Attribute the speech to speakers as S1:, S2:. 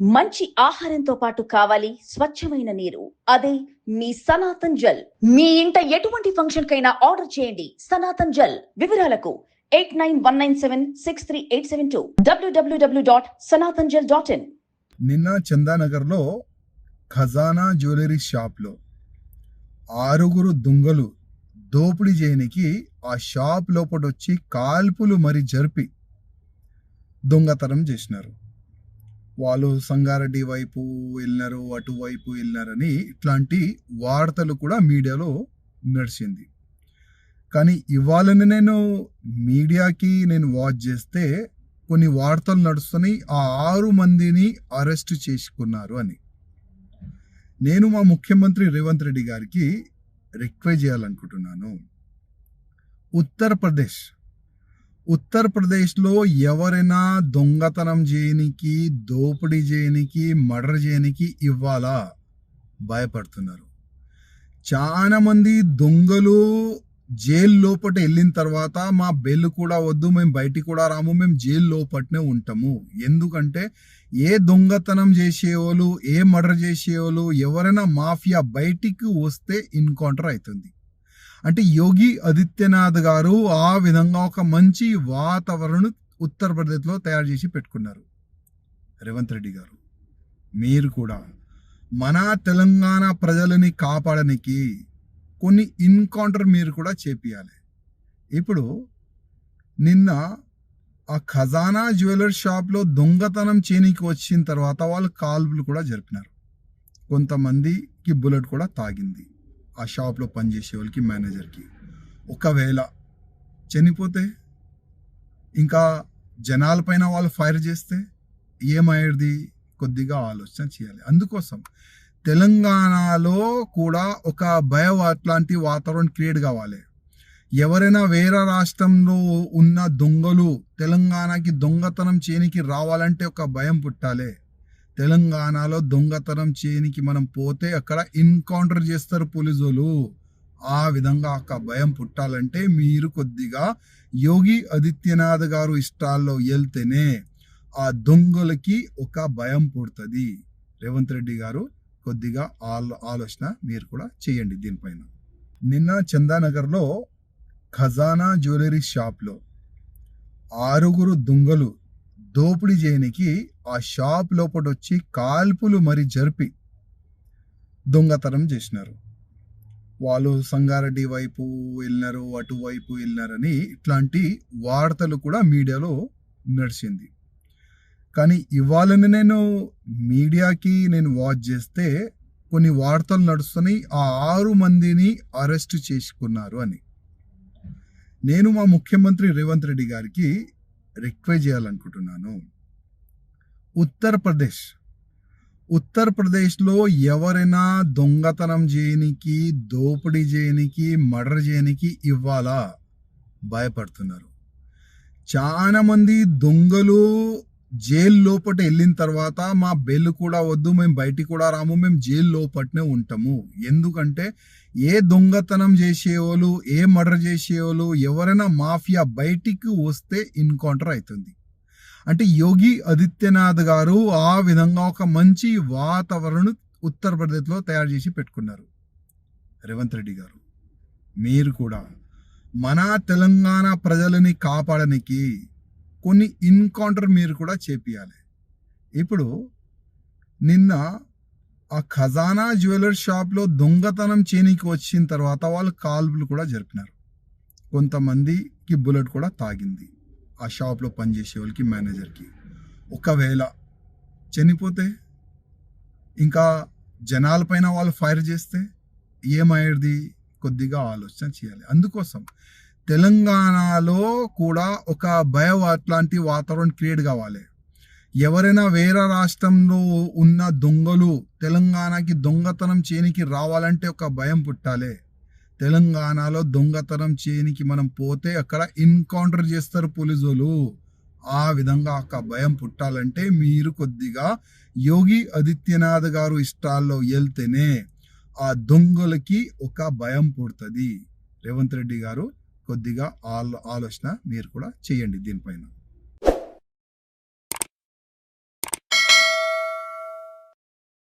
S1: మంచి ఆహారంతో పాటు కావాలి స్వచ్ఛమైన నీరు. అదే మీ సనాతన్ జల్. మీ ఇంట ఎటువంటి ఫంక్షన్ కైనా ఆర్డర్ చేయండి. సనాతన్ జల్ వివరాలకు eight nine one nine seven six three eight seven two WWW dot Sanatan Jal dot in
S2: నిన్న చందానగర్లో ఖజానా జ్యువెలరీ షాప్లో ఆరుగురు దొంగలు దోపిడీ చేయనికి ఆ షాప్ లోపటొచ్చి కాల్పులు మరి జరిపి దొంగతనం చేసినారు. వాళ్ళు సంగారెడ్డి వైపు వెళ్ళినారు అటువైపు వెళ్ళినారని ఇట్లాంటి వార్తలు కూడా మీడియాలో నడిచింది. కానీ ఇవాళని నేను మీడియాకి నేను వాచ్ చేస్తే కొన్ని వార్తలు నడుస్తున్నాయి ఆ ఆరు మందిని అరెస్ట్ చేసుకున్నారు అని. నేను మా ముఖ్యమంత్రి రేవంత్ రెడ్డి గారికి రిక్వెస్ట్ చేయాలనుకుంటున్నాను. ఉత్తరప్రదేశ్ ఉత్తరప్రదేశ్లో ఎవరైనా దొంగతనం చేయనికి దోపిడీ చేయనికి మర్డర్ చేయనికి ఇవ్వాలా? భయపడుతున్నారు. చాలామంది దొంగలు జైలు లోపట వెళ్ళిన తర్వాత మా బెల్ కూడా వద్దు మేము బయటికి కూడా రాము మేము జైలు లోపటనే ఉంటాము. ఎందుకంటే ఏ దొంగతనం చేసేవాళ్ళు ఏ మర్డర్ చేసేవాళ్ళు ఎవరైనా మాఫియా బయటికి వస్తే ఎన్కౌంటర్ అవుతుంది. అంటే యోగి ఆదిత్యనాథ్ గారు ఆ విధంగా ఒక మంచి వాతావరణం ఉత్తరప్రదేశ్లో తయారు చేసి పెట్టుకున్నారు. రేవంత్ రెడ్డి గారు. మీరు కూడా మన తెలంగాణ ప్రజలని కాపాడడానికి కొన్ని ఇన్కౌంటర్ మీరు కూడా చేపియాలి. ఇప్పుడు నిన్న ఆ ఖజానా జ్యువెలర్ షాప్లో దొంగతనం చేయనికి వచ్చిన తర్వాత వాళ్ళు కాల్పులు కూడా జరిపినారు. కొంతమందికి బుల్లెట్ కూడా తాగింది. ఆ షాప్లో పనిచేసే వాళ్ళకి మేనేజర్కి. ఒకవేళ చనిపోతే ఇంకా జనాలపైన వాళ్ళు ఫైర్ చేస్తే ఏమయ్యేది? కొద్దిగా ఆలోచన చేయాలి. అందుకోసం తెలంగాణలో కూడా ఒక భయం అట్లాంటి వాతావరణం క్రియేట్ కావాలి. ఎవరైనా వేరే రాష్ట్రంలో ఉన్న దొంగలు తెలంగాణకి దొంగతనం చేయనికి రావాలంటే ఒక భయం పుట్టాలి. తెలంగాణలో దొంగతనం చేయనికి మనం పోతే అక్కడ ఎన్కౌంటర్ చేస్తారు పోలీసులు. ఆ విధంగా ఒక భయం పుట్టాలంటే మీరు కొద్దిగా యోగి ఆదిత్యనాథ్ గారు ఇష్టాల్లో వెళ్తేనే ఆ దొంగలకి ఒక భయం పుడుతుంది. రేవంత్ రెడ్డి గారు కొద్దిగా ఆలో ఆలోచన మీరు కూడా చేయండి దీనిపైన. నిన్న చందానగర్లో ఖజానా జ్యువెలరీ షాప్లో ఆరుగురు దొంగలు దోపిడీ చేయనికి ఆ షాప్ లోపటొచ్చి కాల్పులు మరి జరిపి దొంగతనం చేసినారు. వాళ్ళు సంగారెడ్డి వైపు వెళ్ళినారు అటువైపు వెళ్ళినారని ఇట్లాంటి వార్తలు కూడా మీడియాలో నడిచింది. కానీ ఇవాళని నేను మీడియాకి నేను వాచ్ చేస్తే కొన్ని వార్తలు నడుస్తున్నాయి ఆ ఆరు మందిని అరెస్ట్ చేసుకున్నారు అని. నేను మా ముఖ్యమంత్రి రేవంత్ రెడ్డి గారికి రిక్వెస్ట్ చేయాలనుకుంటున్నాను. ఉత్తరప్రదేశ్ ఉత్తరప్రదేశ్లో ఎవరైనా దొంగతనం చేయనికి దోపిడీ చేయనికి మర్డర్ చేయనికి ఇవ్వాలా? భయపడుతున్నారు. చాలామంది దొంగలు జైలు లోపట వెళ్ళిన తర్వాత మా బెల్ కూడా వద్దు మేము బయటికి కూడా రాము మేము జైలు లోపటనే ఉంటాము. ఎందుకంటే ఏ దొంగతనం చేసేవాళ్ళు ఏ మర్డర్ చేసేవాళ్ళు ఎవరైనా మాఫియా బయటికి వస్తే ఎన్కౌంటర్ అవుతుంది. అంటే యోగి ఆదిత్యనాథ్ గారు ఆ విధంగా ఒక మంచి వాతావరణం ఉత్తరప్రదేశ్లో తయారు చేసి పెట్టుకున్నారు. రేవంత్ రెడ్డి గారు. మీరు కూడా మన తెలంగాణ ప్రజలని కాపాడడానికి కొన్ని ఇన్కౌంటర్ మీరు కూడా చేపియాలి. ఇప్పుడు నిన్న ఆ ఖజానా జ్యువెలర్ షాప్లో దొంగతనం చేయనికి వచ్చిన తర్వాత వాళ్ళు కాల్పులు కూడా జరిపినారు. కొంతమందికి బుల్లెట్ కూడా తాగింది. ఆ షాప్లో పనిచేసే వాళ్ళకి మేనేజర్కి. ఒకవేళ చనిపోతే ఇంకా జనాలపైన వాళ్ళు ఫైర్ చేస్తే ఏమయ్యేది కొద్దిగా ఆలోచన చేయాలి. అందుకోసం తెలంగాణలో కూడా ఒక భయం అట్లాంటి వాతావరణం క్రియేట్ కావాలి. ఎవరైనా వేరే రాష్ట్రంలో ఉన్న దొంగలు తెలంగాణకి దొంగతనం చేయనికి రావాలంటే ఒక భయం పుట్టాలి. తెలంగాణలో దొంగతనం చేయనికి మనం పోతే అక్కడ ఎన్కౌంటర్ చేస్తారు పోలీసులు. ఆ విధంగా ఒక భయం పుట్టాలంటే మీరు కొద్దిగా యోగి ఆదిత్యనాథ్ గారు ఇష్టాల్లో వెళ్తేనే ఆ దొంగలకి ఒక భయం పుడుతుంది. రేవంత్ రెడ్డి గారు కొద్దిగా ఆలో ఆలోచన మీరు కూడా చేయండి దీనిపైన.